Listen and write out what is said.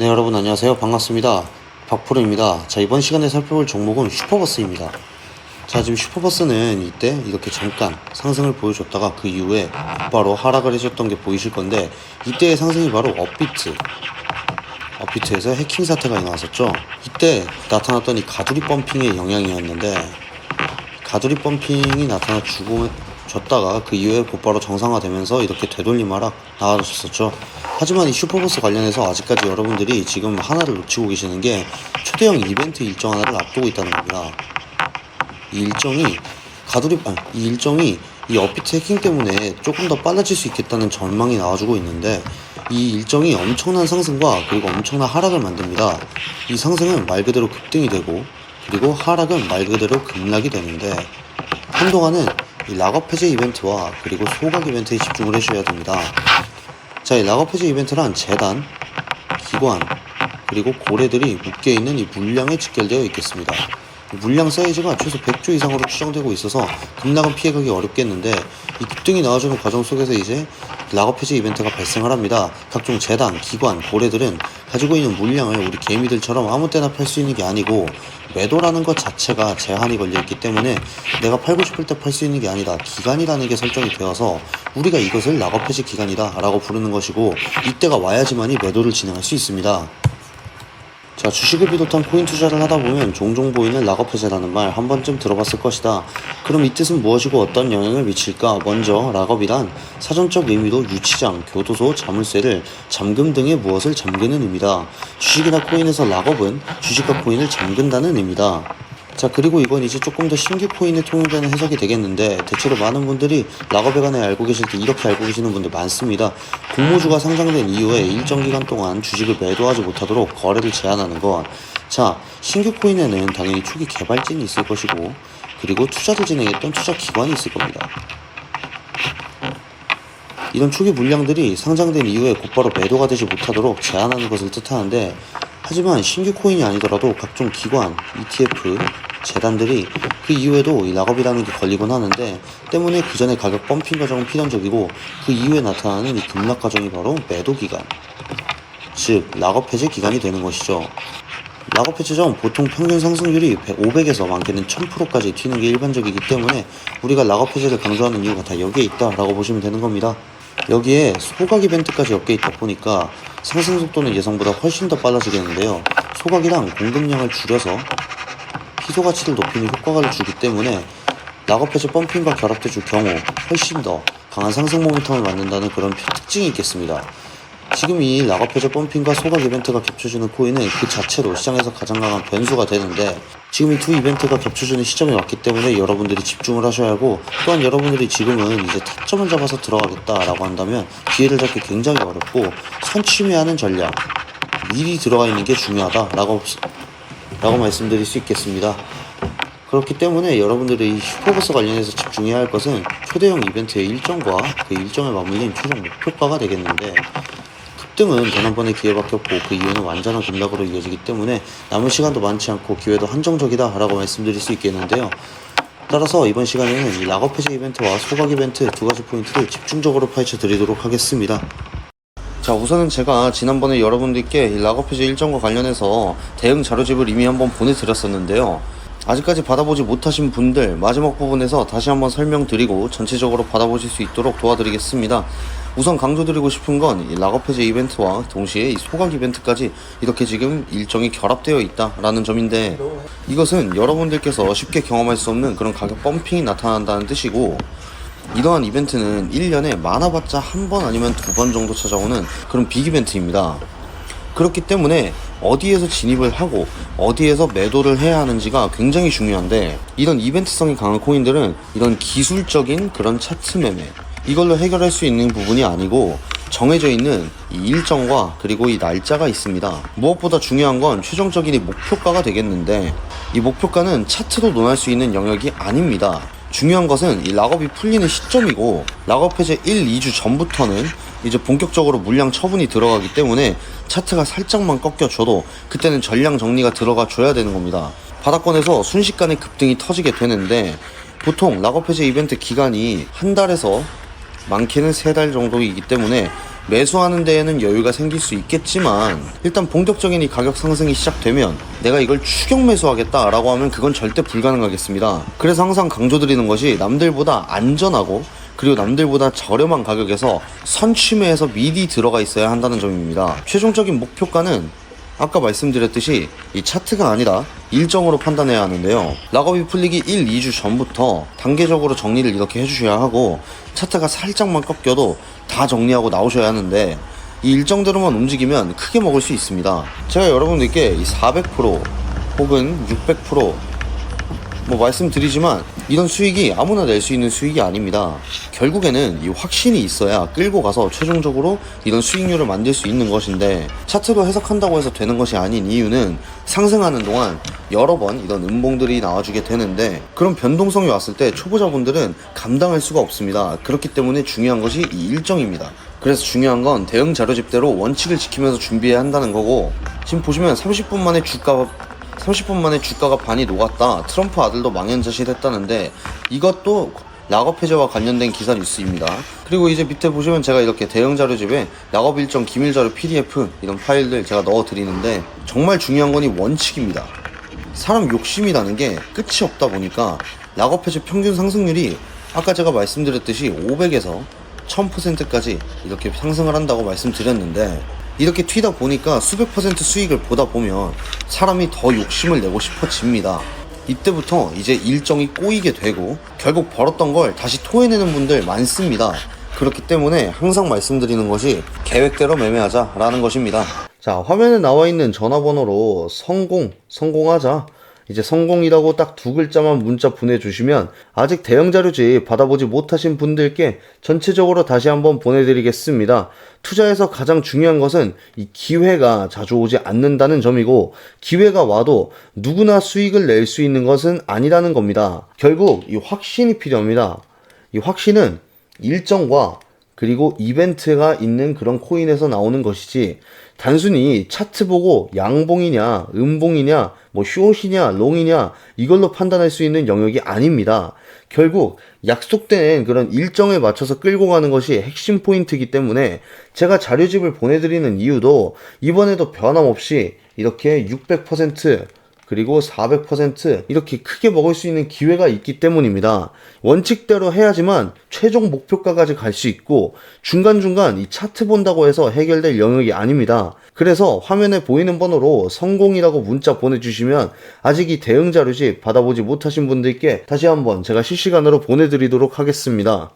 네 여러분 안녕하세요. 반갑습니다. 박프로입니다. 자 이번 시간에 살펴볼 종목은 슈퍼버스입니다. 자 지금 슈퍼버스는 이때 이렇게 잠깐 상승을 보여줬다가 그 이후에 바로 하락을 해줬던 게 보이실 건데 이때의 상승이 바로 업비트 업비트에서 해킹 사태가 나왔었죠. 이때 나타났던 이 가두리 펌핑의 영향이었는데 가두리 펌핑이 나타나 주고 줬다가 그 이후에 곧바로 정상화되면서 이렇게 되돌림 하락 나와줬었죠. 하지만 이 슈퍼버스 관련해서 아직까지 여러분들이 지금 하나를 놓치고 계시는 게 초대형 이벤트 일정 하나를 앞두고 있다는 겁니다. 이 일정이 가두리 아니, 이 일정이 이 업비트 해킹 때문에 조금 더 빨라질 수 있겠다는 전망이 나와주고 있는데 이 일정이 엄청난 상승과 그리고 엄청난 하락을 만듭니다. 이 상승은 말 그대로 급등이 되고 그리고 하락은 말 그대로 급락이 되는데 한동안은 이 락업 해제 이벤트와 그리고 소각 이벤트에 집중을 해주셔야 됩니다. 자, 이 해제 이벤트란 재단, 기관, 그리고 고래들이 묶여있는 이 물량에 직결되어 있겠습니다. 이 물량 사이즈가 최소 100조 이상으로 추정되고 있어서 급락은 피해가기 어렵겠는데 이 급등이 나와주는 과정 속에서 이제 락업 해제 이벤트가 발생을 합니다. 각종 재단, 기관, 고래들은 가지고 있는 물량을 우리 개미들처럼 아무 때나 팔 수 있는 게 아니고 매도라는 것 자체가 제한이 걸려 있기 때문에 내가 팔고 싶을 때 팔 수 있는 게 아니다. 기간이라는 게 설정이 되어서 우리가 이것을 락업 해제 기간이다 라고 부르는 것이고 이때가 와야지만이 매도를 진행할 수 있습니다. 자, 주식을 비롯한 코인 투자를 하다 보면 종종 보이는 락업 해제라는 말 한 번쯤 들어봤을 것이다. 그럼 이 뜻은 무엇이고 어떤 영향을 미칠까? 먼저 락업이란 사전적 의미로 유치장, 교도소, 자물쇠를 잠금 등의 무엇을 잠그는 의미다. 주식이나 코인에서 락업은 주식과 코인을 잠근다는 의미다. 자 그리고 이건 이제 조금 더 신규 코인에 통용되는 해석이 되겠는데 대체로 많은 분들이 락업에 관해 알고 계실 때 이렇게 알고 계시는 분들 많습니다. 공모주가 상장된 이후에 일정 기간 동안 주식을 매도하지 못하도록 거래를 제한하는 것. 자 신규 코인에는 당연히 초기 개발진이 있을 것이고 그리고 투자를 진행했던 투자 기관이 있을 겁니다. 이런 초기 물량들이 상장된 이후에 곧바로 매도가 되지 못하도록 제한하는 것을 뜻하는데 하지만 신규 코인이 아니더라도 각종 기관, ETF, 재단들이 그 이후에도 이 락업이라는 게 걸리곤 하는데 때문에 그 전에 가격 펌핑 과정은 필연적이고 그 이후에 나타나는 이 급락 과정이 바로 매도 기간 즉 락업 해제 기간이 되는 것이죠. 락업 해제 전 보통 평균 상승률이 500에서 많게는 1000%까지 튀는 게 일반적이기 때문에 우리가 락업 해제를 강조하는 이유가 다 여기에 있다라고 보시면 되는 겁니다. 여기에 소각 이벤트까지 엮여 있다 보니까 상승 속도는 예상보다 훨씬 더 빨라지겠는데요. 소각이랑 공급량을 줄여서 희소 가치를 높이는 효과를 주기 때문에 락업 해제 펌핑과 결합돼 줄 경우 훨씬 더 강한 상승 모멘텀을 만든다는 그런 특징이 있겠습니다. 지금 이 락업 해제 펌핑과 소각 이벤트가 겹쳐주는 코인은 그 자체로 시장에서 가장 강한 변수가 되는데 지금 이 두 이벤트가 겹쳐주는 시점이 왔기 때문에 여러분들이 집중을 하셔야 하고 또한 여러분들이 지금은 이제 타점을 잡아서 들어가겠다라고 한다면 기회를 잡기 굉장히 어렵고 선취매하는 전략 미리 들어가 있는 게 중요하다라고 라고 말씀드릴 수 있겠습니다. 그렇기 때문에 여러분들이 이 슈퍼버스 관련해서 집중해야 할 것은 초대형 이벤트의 일정과 그 일정에 맞물린 최종 목표가가 되겠는데 급등은 단 한 번의 기회밖에 없고 그 이유는 완전한 급락으로 이어지기 때문에 남은 시간도 많지 않고 기회도 한정적이다 라고 말씀드릴 수 있겠는데요. 따라서 이번 시간에는 이 락업 해제 이벤트와 소각 이벤트 두 가지 포인트를 집중적으로 파헤쳐 드리도록 하겠습니다. 자 우선은 제가 지난번에 여러분들께 이 락업 해제 일정과 관련해서 대응 자료집을 이미 한번 보내드렸었는데요. 아직까지 받아보지 못하신 분들 마지막 부분에서 다시 한번 설명드리고 전체적으로 받아보실 수 있도록 도와드리겠습니다. 우선 강조드리고 싶은 건이 락업 해제 이벤트와 동시에 이 소각 이벤트까지 이렇게 지금 일정이 결합되어 있다라는 점인데 이것은 여러분들께서 쉽게 경험할 수 없는 그런 가격 펌핑이 나타난다는 뜻이고 이러한 이벤트는 1년에 많아봤자 한 번 아니면 두 번 정도 찾아오는 그런 빅 이벤트입니다. 그렇기 때문에 어디에서 진입을 하고 어디에서 매도를 해야 하는지가 굉장히 중요한데 이런 이벤트성이 강한 코인들은 이런 기술적인 그런 차트 매매 이걸로 해결할 수 있는 부분이 아니고 정해져 있는 이 일정과 그리고 이 날짜가 있습니다. 무엇보다 중요한 건 최종적인 이 목표가가 되겠는데 이 목표가는 차트로 논할 수 있는 영역이 아닙니다. 중요한 것은 이 락업이 풀리는 시점이고 락업 해제 1, 2주 전부터는 이제 본격적으로 물량 처분이 들어가기 때문에 차트가 살짝만 꺾여줘도 그때는 전량 정리가 들어가 줘야 되는 겁니다. 바닥권에서 순식간에 급등이 터지게 되는데 보통 락업 해제 이벤트 기간이 한 달에서 많게는 세 달 정도이기 때문에 매수하는 데에는 여유가 생길 수 있겠지만 일단 본격적인 이 가격 상승이 시작되면 내가 이걸 추격 매수하겠다라고 하면 그건 절대 불가능하겠습니다. 그래서 항상 강조드리는 것이 남들보다 안전하고 그리고 남들보다 저렴한 가격에서 선취매에서 미리 들어가 있어야 한다는 점입니다. 최종적인 목표가는 아까 말씀드렸듯이 이 차트가 아니라 일정으로 판단해야 하는데요. 락업이 풀리기 1, 2주 전부터 단계적으로 정리를 이렇게 해주셔야 하고 차트가 살짝만 꺾여도 다 정리하고 나오셔야 하는데 이 일정대로만 움직이면 크게 먹을 수 있습니다. 제가 여러분들께 이400% 혹은 600% 뭐 말씀드리지만 이런 수익이 아무나 낼 수 있는 수익이 아닙니다. 결국에는 이 확신이 있어야 끌고 가서 최종적으로 이런 수익률을 만들 수 있는 것인데 차트로 해석한다고 해서 되는 것이 아닌 이유는 상승하는 동안 여러 번 이런 음봉들이 나와주게 되는데 그런 변동성이 왔을 때 초보자분들은 감당할 수가 없습니다. 그렇기 때문에 중요한 것이 이 일정입니다. 그래서 중요한 건 대응 자료집대로 원칙을 지키면서 준비해야 한다는 거고 지금 보시면 30분 만에 주가가 30분 만에 주가가 반이 녹았다. 트럼프 아들도 망연자실 했다는데 이것도 락업 해제와 관련된 기사 뉴스입니다. 그리고 이제 밑에 보시면 제가 이렇게 대형 자료집에 락업 일정 기밀 자료 PDF 이런 파일들 제가 넣어 드리는데 정말 중요한 건이 원칙입니다. 사람 욕심이라는 게 끝이 없다 보니까 락업 해제 평균 상승률이 아까 제가 말씀드렸듯이 500에서 1000%까지 이렇게 상승을 한다고 말씀드렸는데 이렇게 튀다 보니까 수백 퍼센트 수익을 보다 보면 사람이 더 욕심을 내고 싶어집니다. 이때부터 이제 일정이 꼬이게 되고 결국 벌었던 걸 다시 토해내는 분들 많습니다. 그렇기 때문에 항상 말씀드리는 것이 계획대로 매매하자라는 것입니다. 자, 화면에 나와 있는 전화번호로 성공, 성공하자. 이제 성공이라고 딱 두 글자만 문자 보내주시면 아직 대형 자료집 받아보지 못하신 분들께 전체적으로 다시 한번 보내드리겠습니다. 투자에서 가장 중요한 것은 이 기회가 자주 오지 않는다는 점이고 기회가 와도 누구나 수익을 낼 수 있는 것은 아니라는 겁니다. 결국 이 확신이 필요합니다. 이 확신은 일정과 그리고 이벤트가 있는 그런 코인에서 나오는 것이지 단순히 차트 보고 양봉이냐 음봉이냐 뭐 숏이냐 롱이냐 이걸로 판단할 수 있는 영역이 아닙니다. 결국 약속된 그런 일정에 맞춰서 끌고 가는 것이 핵심 포인트이기 때문에 제가 자료집을 보내드리는 이유도 이번에도 변함없이 이렇게 600% 그리고 400% 이렇게 크게 먹을 수 있는 기회가 있기 때문입니다. 원칙대로 해야지만 최종 목표가까지 갈 수 있고 중간중간 이 차트 본다고 해서 해결될 영역이 아닙니다. 그래서 화면에 보이는 번호로 성공이라고 문자 보내주시면 아직 이 대응 자료집 받아보지 못하신 분들께 다시 한번 제가 실시간으로 보내드리도록 하겠습니다.